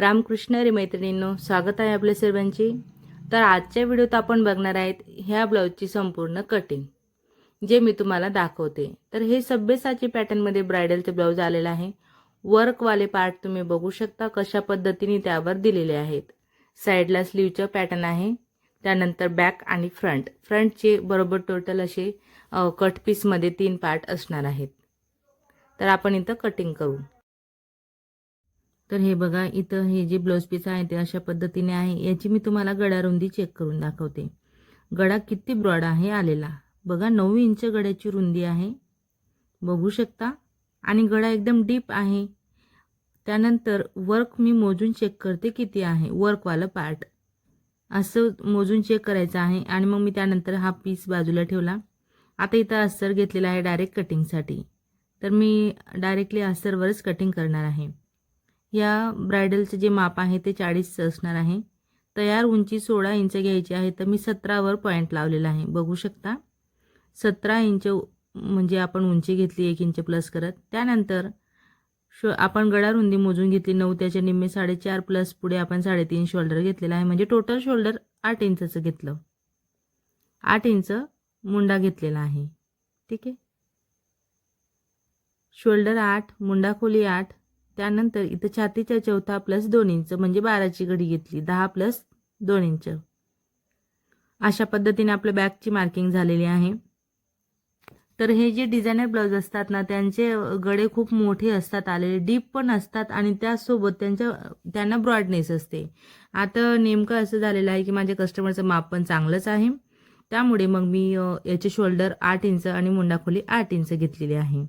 रामकृष्ण रे मैत्रिणींनो स्वागत आहे आपल्या सर्वांची. तर आजच्या व्हिडिओत आपण बघणार आहेत ह्या ब्लाऊजची संपूर्ण कटिंग जे मी तुम्हाला दाखवते. तर हे सभ्यसाची पॅटर्नमध्ये ब्रायडलचे ब्लाऊज आलेलं आहे. वर्कवाले पार्ट तुम्ही बघू शकता कशा पद्धतीने त्यावर दिलेले आहेत. साईडला स्लीवचं पॅटर्न आहे. त्यानंतर बॅक आणि फ्रंट फ्रंटचे बरोबर टोटल असे कट पीसमध्ये तीन पार्ट असणार आहेत. तर आपण इथं कटिंग करू. तर हे बघा इथं हे जे ब्लाऊज पीस आहे ते अशा पद्धतीने आहे. याची मी तुम्हाला गडारुंदी चेक करून दाखवते. गडा किती ब्रॉड आहे आलेला. बघा नऊ इंच गड्याची रुंदी आहे. बघू शकता? आणि गळा एकदम डीप आहे. त्यानंतर वर्क मी मोजून चेक करते किती आहे. वर्कवालं पार्ट असं मोजून चेक करायचं आहे. आणि मग मी त्यानंतर हा पीस बाजूला ठेवला. आता इथं अस्तर घेतलेला आहे डायरेक्ट कटिंगसाठी तर मी डायरेक्टली अस्तरवरच कटिंग करणार आहे. या ब्रायडलचं जे माप आहे ते चाळीसचं असणार आहे. तयार उंची सोळा इंच घ्यायची आहे तर मी सतरावर पॉईंट लावलेला आहे. बघू शकता. सतरा इंच म्हणजे आपण उंची घेतली एक इंच प्लस करत. त्यानंतर शो आपण गळा रुंदी मोजून घेतली नऊ त्याच्या निम्मे साडेचार प्लस पुढे आपण साडेतीन शोल्डर घेतलेला आहे. म्हणजे टोटल शोल्डर आठ इंचाचं घेतलं. आठ इंच मुंडा घेतलेला आहे. ठीक आहे? शोल्डर आठ मुंडा खोली आठ त्यानंतर इथं छातीच्या चौथा प्लस दोन इंच म्हणजे बाराची घडी घेतली दहा प्लस दोन इंच अशा पद्धतीने आपलं बॅगची मार्किंग झालेली आहे. तर हे जे डिझायनर ब्लाऊज असतात ना त्यांचे गळे खूप मोठे असतात आलेले डीप पण असतात आणि त्यासोबत त्यांच्या त्यांना ब्रॉडनेस असते. आता नेमकं असं झालेलं आहे की माझ्या कस्टमरचं माप पण चांगलंच आहे. त्यामुळे मग मी याचे शोल्डर आठ इंच आणि मुंडाखोली आठ इंच घेतलेली आहे.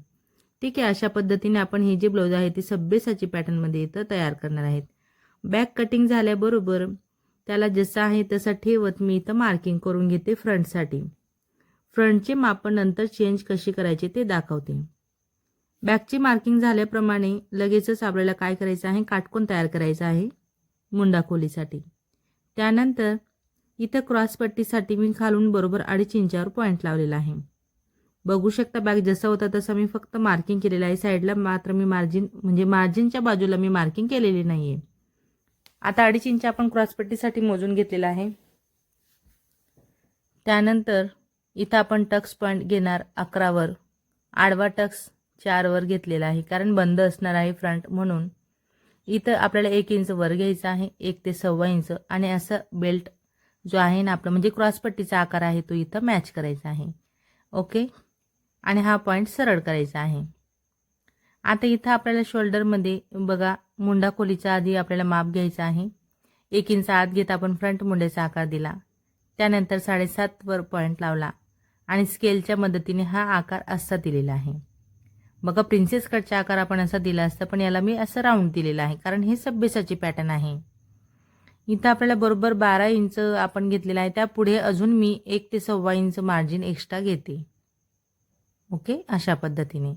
ठीक आहे अशा पद्धतीने आपण हे जे ब्लाऊज आहे ते सभ्यसाची पॅटर्नमध्ये इथं तयार करणार आहेत. बॅक कटिंग झाल्याबरोबर त्याला जसं आहे तसं ठेवत मी इथं मार्किंग करून घेते फ्रंटसाठी फ्रंटचे मापन नंतर चेंज कशी करायचे ते दाखवते. बॅकची मार्किंग झाल्याप्रमाणे लगेचच आपल्याला काय करायचं आहे? काटकोन तयार करायचं आहे मुंडाखोलीसाठी. त्यानंतर इथं क्रॉसपट्टीसाठी मी खालून बरोबर अडीच इंचावर पॉईंट लावलेला आहे. बघू शकता बॅग जसं होता तसं मी फक्त मार्किंग केलेलं आहे. साईडला मात्र मी मार्जिन म्हणजे मार्जिनच्या बाजूला मी मार्किंग केलेली नाही आहे आता अडीच इंच आपण क्रॉसपट्टीसाठी मोजून घेतलेला आहे. त्यानंतर इथं आपण टक्स पॉईंट घेणार अकरावर. आडवा टक्स चारवर घेतलेला आहे कारण बंद असणार आहे फ्रंट म्हणून. इथं आपल्याला एक इंच वर घ्यायचं आहे एक ते सव्वा इंच आणि असं बेल्ट जो आहे ना आपला म्हणजे क्रॉसपट्टीचा आकार आहे तो इथं मॅच करायचा आहे. ओके आणि हा पॉईंट सरळ करायचा आहे. आता इथं आपल्याला शोल्डरमध्ये बघा मुंडा खोलीच्या आधी आपल्याला माप घ्यायचा आहे. एक इंच आत घेत आपण फ्रंट मुंड्याचा आकार दिला. त्यानंतर साडेसातवर पॉईंट लावला. आणि स्केलच्या मदतीने हा आकार असा दिलेला आहे. बघा प्रिन्सेस कटचा आकार आपण असा दिला असता पण याला मी असं राऊंड दिलेला आहे कारण हे सभ्यसाची पॅटर्न आहे. इथं आपल्याला बरोबर बारा इंच आपण घेतलेला आहे. त्यापुढे अजून मी एक ते सव्वा इंच मार्जिन एक्स्ट्रा घेते. ओके? अशा पद्धतीने.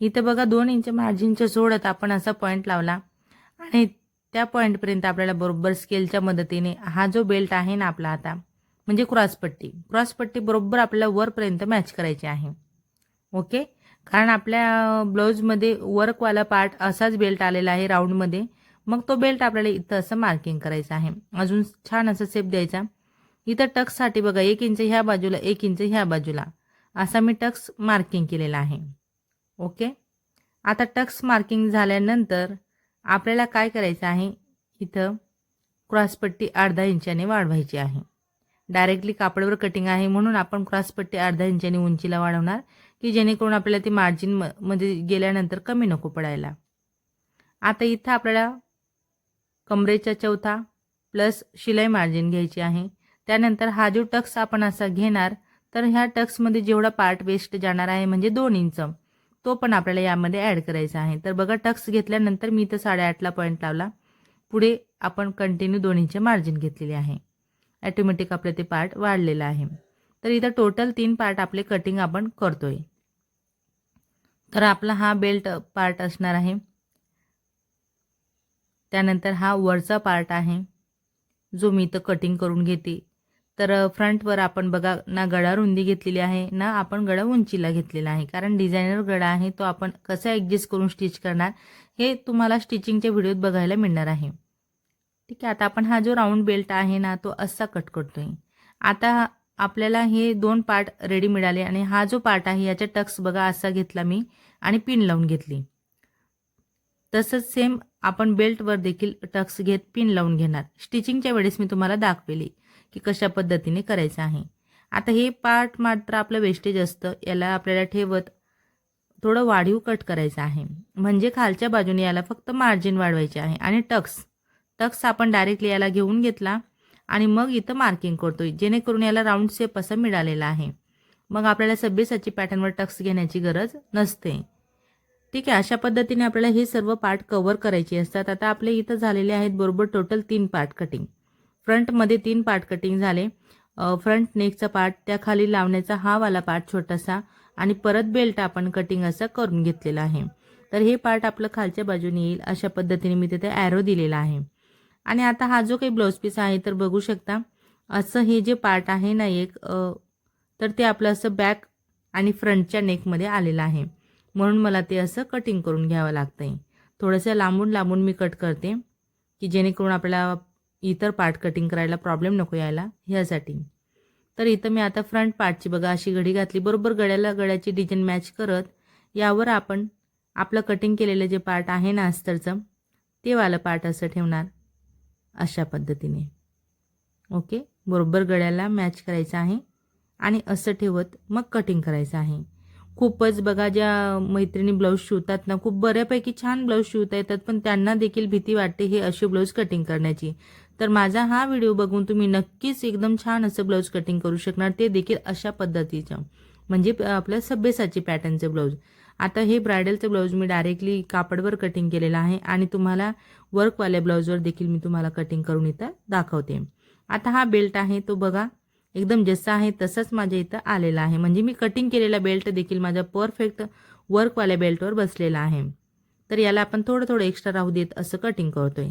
इथं बघा दोन इंच मार्जिनच्या सोडत आपण असा पॉईंट लावला. आणि त्या पॉईंटपर्यंत आपल्याला बरोबर स्केलच्या मदतीने हा जो बेल्ट आहे ना आपला आता म्हणजे क्रॉसपट्टी क्रॉसपट्टी बरोबर आपल्याला वरपर्यंत मॅच करायची आहे. ओके? कारण आपल्या ब्लाऊजमध्ये वर्कवाला पार्ट असाच बेल्ट आलेला आहे राऊंडमध्ये मग तो बेल्ट आपल्याला इथं असं मार्किंग करायचं आहे. अजून छान असं सेप द्यायचा. इथं टक्ससाठी बघा एक इंच ह्या बाजूला एक इंच ह्या बाजूला. असा मी टक्स मार्किंग केलेला आहे. ओके? आता टक्स मार्किंग झाल्यानंतर आपल्याला काय करायचं आहे? इथं क्रॉसपट्टी अर्धा इंचाने वाढवायची आहे. डायरेक्टली कापडावर कटिंग आहे म्हणून आपण क्रॉसपट्टी अर्धा इंचाने उंचीला वाढवणार की जेणेकरून आपल्याला ती मार्जिन म मध्ये गेल्यानंतर कमी नको पडायला. आता इथं आपल्याला कमरेच्या चौथा प्लस शिलाई मार्जिन घ्यायची आहे. त्यानंतर हा जो टक्स आपण असा घेणार तर ह्या टक्समध्ये जेवढा पार्ट वेस्ट जाणार आहे म्हणजे दोन इंच. तो पण आपल्याला यामध्ये ॲड करायचा आहे. तर बघा टक्स घेतल्यानंतर मी इथं साडेआठला पॉईंट लावला. पुढे आपण कंटिन्यू दोन इंच मार्जिन घेतलेले आहे. ॲटोमॅटिक आपलं ते पार्ट वाढलेलं आहे. तर इथं टोटल तीन पार्ट आपले कटिंग आपण करतोय. तर आपला हा बेल्ट पार्ट असणार आहे. त्यानंतर हा वरचा पार्ट आहे. जो मी इथं कटिंग करून घेते. तर फ्रंटवर आपण बघा ना गळा रुंदी घेतलेली आहे ना आपण गळा उंचीला घेतलेला आहे. कारण डिझायनर गळा आहे तो आपण कसा ॲडजस्ट करून स्टिच करणार हे तुम्हाला स्टिचिंगच्या व्हिडिओत बघायला मिळणार आहे. ठीक आहे आता आपण हा जो राऊंड बेल्ट आहे ना तो असा कट करतोय. आता आपल्याला हे दोन पार्ट रेडी मिळाले आणि हा जो पार्ट आहे याच्या टक्स बघा असा घेतला मी आणि पिन लावून घेतली. तसंच सेम आपण बेल्टवर देखील टक्स घेत पिन लावून घेणार. स्टिचिंगच्या वेळेस मी तुम्हाला दाखवेली. की कशा पद्धतीने करायचं आहे. आता हे पार्ट मात्र आपलं वेस्टेज असतं. याला आपल्याला ठेवत थोडं वाढीव कट करायचं आहे. म्हणजे खालच्या बाजूने याला फक्त मार्जिन वाढवायचे आहे. आणि टक्स टक्स आपण डायरेक्टली याला घेऊन घेतला आणि मग इथं मार्किंग करतोय जेणेकरून याला राऊंड शेप असा मिळालेला आहे. मग आपल्याला सभ्यसाची पॅटर्नवर टक्स घेण्याची गरज नसते. ठीक आहे अशा पद्धतीने आपल्याला हे सर्व पार्ट कव्हर करायचे असतात. आता आपले इथं झालेले आहेत बरोबर टोटल तीन पार्ट कटिंग फ्रंटमध्ये तीन पार्ट कटिंग झाले. फ्रंट नेकचा पार्ट त्या खाली लावण्याचा हा वाला पार्ट छोटासा आणि परत बेल्ट आपण कटिंग असं करून घेतलेला आहे. तर हे पार्ट आपलं खालच्या बाजूने येईल अशा पद्धतीने मी तिथे ॲरो दिलेला आहे. आणि आता हा जो काही ब्लाऊज पीस आहे तर बघू शकता असं हे जे पार्ट आहे ना एक तर ते आपलं असं बॅक आणि फ्रंटच्या नेकमध्ये आलेलं आहे. म्हणून मला ते असं कटिंग करून घ्यावं लागतं आहे थोडंसं लांबून लांबून मी कट करते की जेणेकरून आपल्याला इतर पार्ट कटिंग करायला प्रॉब्लेम नको यायला ह्यासाठी. तर इथं मी आता फ्रंट पार्टची बघा अशी घडी घातली. बरोबर गळ्याला गळ्याची डिझाईन मॅच करत यावर आपण आपलं कटिंग केलेलं जे पार्ट आहे ना अस्तरचं ते वालं पार्ट असं ठेवणार अशा पद्धतीने. ओके? बरोबर गळ्याला मॅच करायचं आहे आणि असं ठेवत मग कटिंग करायचं आहे. खूपच बघा ज्या मैत्रिणी ब्लाऊज शिवतात ना खूप बऱ्यापैकी छान ब्लाऊज शिवता येतात पण त्यांना देखील भीती वाटते हे असे ब्लाऊज कटिंग करण्याची. तर माझा हा व्हिडिओ बघून तुम्ही नक्कीच एकदम छान असं ब्लाऊज कटिंग करू शकणार. ते देखील अशा पद्धतीचं. म्हणजे आपल्या आपलं सभ्यसाची पॅटर्नचे ब्लाऊज. आता हे ब्रायडलचं ब्लाऊज मी डायरेक्टली कापडवर कटिंग केलेलं आहे आणि तुम्हाला वर्कवाल्या ब्लाऊजवर देखील मी तुम्हाला कटिंग करून इथं दाखवते. आता हा बेल्ट आहे तो बघा. एकदम जसा आहे तसाच माझ्या इथं आलेला आहे. म्हणजे मी कटिंग केलेला बेल्ट देखील माझ्या परफेक्ट वर्कवाल्या बेल्टवर बसलेला आहे. तर याला आपण थोडं थोडं एक्स्ट्रा राहू देत असं कटिंग करतोय.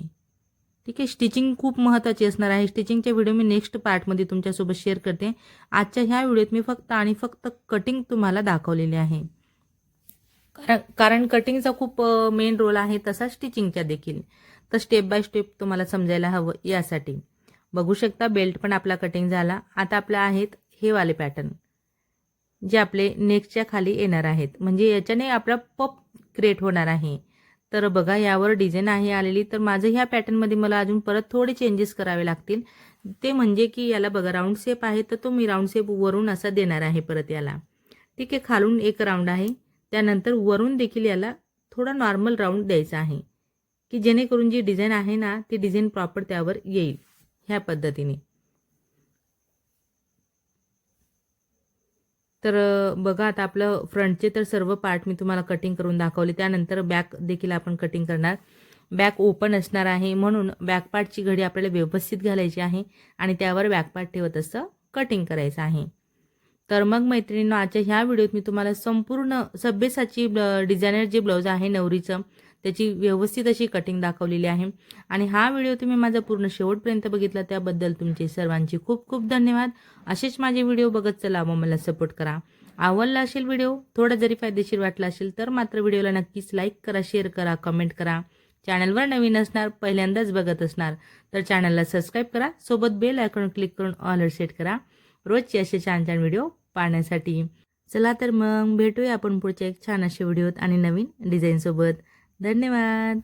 ठीक आहे स्टिचिंग खूप महत्त्वाची असणार आहे. स्टिचिंगचे व्हिडिओ मी नेक्स्ट पार्टमध्ये तुमच्यासोबत शेअर करते. आजच्या ह्या व्हिडिओत मी फक्त आणि फक्त कटिंग तुम्हाला दाखवलेली आहे. कारण कारण कटिंगचा खूप मेन रोल आहे तसा स्टिचिंगचा देखील. तर स्टेप बाय स्टेप तुम्हाला समजायला हवं यासाठी. बघू शकता बेल्ट पण आपला कटिंग झाला. आता आपला आहेत हे वाले पॅटर्न जे आपले नेकच्या खाली येणार आहेत. म्हणजे याच्याने आपला पप क्रिएट होणार आहे. तर बघा यावर डिझाईन आहे आलेली. तर माझं ह्या पॅटर्नमध्ये मला अजून परत थोडे चेंजेस करावे लागतील. ते म्हणजे की याला बघा राऊंड शेप आहे तर तो मी राऊंड शेप वरून असा देणार आहे परत याला. ठीक आहे खालून एक राऊंड आहे. त्यानंतर वरून देखील याला थोडा नॉर्मल राऊंड द्यायचा आहे. की जेणेकरून जी डिझाईन आहे ना ती डिझाईन प्रॉपर त्यावर येईल ह्या पद्धतीने. तर बघा आता आपलं फ्रंटचे तर सर्व पार्ट मी तुम्हाला कटिंग करून दाखवले. त्यानंतर बॅक देखील आपण कटिंग करणार. बॅक ओपन असणार आहे. म्हणून बॅकपार्टची घडी आपल्याला व्यवस्थित घालायची आहे आणि त्यावर बॅकपार्ट ठेवत असं कटिंग करायचं आहे. तर मग मैत्रिणींनो आजच्या ह्या व्हिडिओत मी तुम्हाला संपूर्ण सभ्यसाची डिझायनर जे ब्लाऊज आहे नवरीचं त्याची व्यवस्थित अशी कटिंग दाखवलेली आहे. आणि हा व्हिडिओ तुम्ही माझा पूर्ण शेवटपर्यंत बघितला त्याबद्दल तुमचे सर्वांचे खूप खूप धन्यवाद. असेच माझे व्हिडिओ बघत चला व मला सपोर्ट करा. आवडला असेल व्हिडिओ थोडा जरी फायदेशीर वाटला असेल तर मात्र व्हिडिओला नक्कीच लाईक करा शेअर करा कमेंट करा. चॅनलवर नवीन असणार पहिल्यांदाच बघत असणार तर चॅनलला सबस्क्राईब करा. सोबत बेल आयकॉन क्लिक करून ऑलर सेट करा. रोजचे असे छान छान व्हिडिओ पाहण्यासाठी. चला तर मग भेटूया आपण पुढच्या एक छान अशा व्हिडिओत आणि नवीन डिझाईनसोबत धन्यवाद.